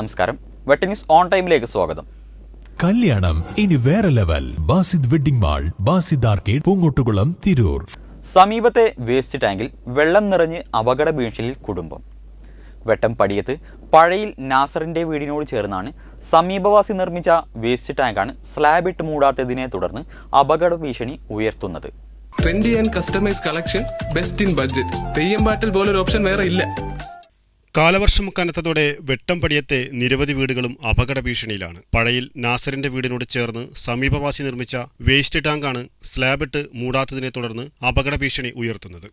നമസ്കാരം. വെട്ട news on ടൈമിലേക്ക് സ്വാഗതം. കല്യാണം ഇനി വേറെ level. Basid wedding mall Basid arcade Poongottukulam Tirur. സമീപത്തെ വേസ്റ്റ് ടാങ്കിൽ വെള്ളം നിറഞ്ഞ് അപകട ഭീഷണിയിൽ കുടുംബം. വെട്ടം പടിയത്ത് പഴയിൽ നാസറിന്റെ വീടിനോട് ചേർന്നാണ് സമീപവാസി നിർമ്മിച്ച വേസ്റ്റ് ടാങ്കാണ് സ്ലാബ് ഇട്ട് മൂടാത്തതിനെ തുടർന്ന് അപകട ഭീഷണി ഉയർത്തുന്നത്. Trendy and customise collection best in budget Theyyam പാട്ടിൽ പോലൊരു ഓപ്ഷൻ വേറെ ഇല്ല. കാലവർഷം കനത്തതോടെ വെട്ടംപടിയത്തെ നിരവധി വീടുകളും അപകട ഭീഷണിയിലാണ് പഴയിൽ നാസറിന്റെ വീടിനോട് ചേർന്ന് സമീപവാസി നിർമ്മിച്ച വേസ്റ്റ് ടാങ്കാണ് സ്ലാബിട്ട് മൂടാത്തതിനെ തുടർന്ന് അപകട ഭീഷണി ഉയർത്തുന്നത്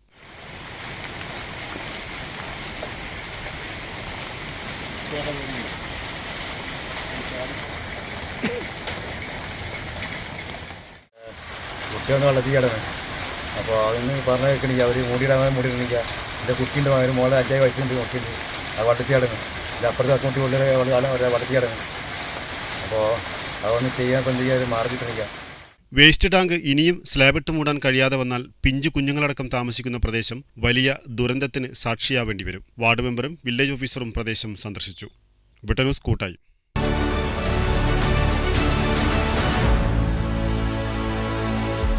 അപ്പോൾ അതൊന്ന് പറഞ്ഞു കേൾക്കണില്ല. അവർ മൂടിയിടാൻ മൂടിയിടണില്ല. എന്റെ കുട്ടീന്റെ മകൻ മോളെ അഞ്ചായി വയസ്സുണ്ട് നോക്കിയിട്ട് അത് വട്ടിച്ച് കിടങ്ങും ഇത് അപ്പുറത്തെ അക്കൗണ്ടിൽ ഉള്ളിൽ വട്ടിച്ച് കിടന്ന് അപ്പോൾ അതൊന്ന് ചെയ്യാൻ ഇപ്പം ചെയ്യാൻ കിട്ടണില്ല വേസ്റ്റ് ടാങ്ക് ഇനിയും സ്ലാബിട്ട് മൂടാൻ കഴിയാതെ വന്നാൽ പിഞ്ചു കുഞ്ഞുങ്ങളടക്കം താമസിക്കുന്ന പ്രദേശം വലിയ ദുരന്തത്തിന് സാക്ഷിയാവേണ്ടി വരും. വാർഡ് മെമ്പറും വില്ലേജ് ഓഫീസറും പ്രദേശം സന്ദർശിച്ചു. ബ്രിട്ടനൂസ് കൂട്ടായി.